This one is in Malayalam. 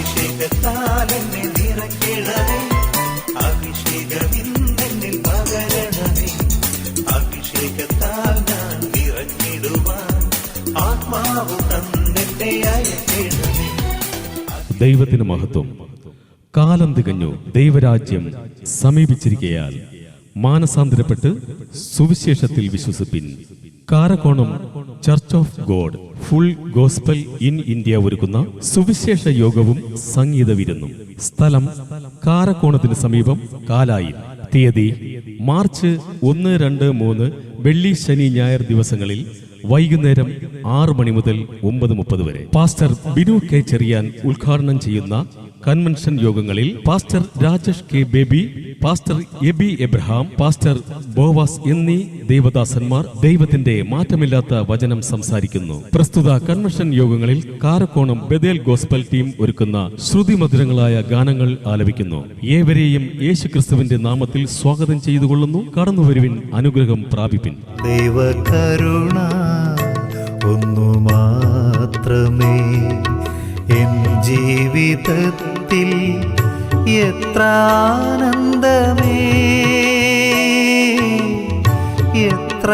എന്നെ ദൈവത്തിന് മഹത്വം. കാലം തികഞ്ഞു. ദൈവരാജ്യം സമീപിച്ചിരിക്കയാൽ മാനസാന്തരപ്പെട്ട് സുവിശേഷത്തിൽ വിശ്വസിപ്പിൻ. Karakonam church of God full gospel in India ഒരുക്കുന്ന സുവിശേഷ യോഗവും സംഗീത വിരുന്നും സ്ഥലം കാരക്കോണത്തിന് സമീപം കാലായി തീയതി മാർച്ച് ഒന്ന് രണ്ട് മൂന്ന് വെള്ളി ശനി ഞായർ ദിവസങ്ങളിൽ വൈകുന്നേരം ആറ് മണി മുതൽ ഒമ്പത് മുപ്പത് വരെ. പാസ്റ്റർ ബിനു കെ ചെറിയാൻ ഉദ്ഘാടനം ചെയ്യുന്ന കൺവെൻഷൻ യോഗങ്ങളിൽ pastor Rajesh K Baby pastor Aby Abraham pastor Boaz എന്നീ ദൈവദാസന്മാർ ദൈവത്തിന്റെ മാറ്റമില്ലാത്ത വചനം സംസാരിക്കുന്നു. പ്രസ്തുത കൺവെൻഷൻ യോഗങ്ങളിൽ കാരക്കോണം ബദേൽ ഗോസ്ബൽ ടീം ഒരുക്കുന്ന ശ്രുതിമധുരങ്ങളായ ഗാനങ്ങൾ ആലപിക്കുന്നു. ഏവരെയും യേശു ക്രിസ്തുവിന്റെ നാമത്തിൽ സ്വാഗതം ചെയ്തുകൊള്ളുന്നു. കടന്നുവരുവിൻ അനുഗ്രഹം പ്രാപിപ്പിൻ. ദൈവകരുണ എൻ ജീവിതത്തിൽ എത്ര ആനന്ദമേ എത്ര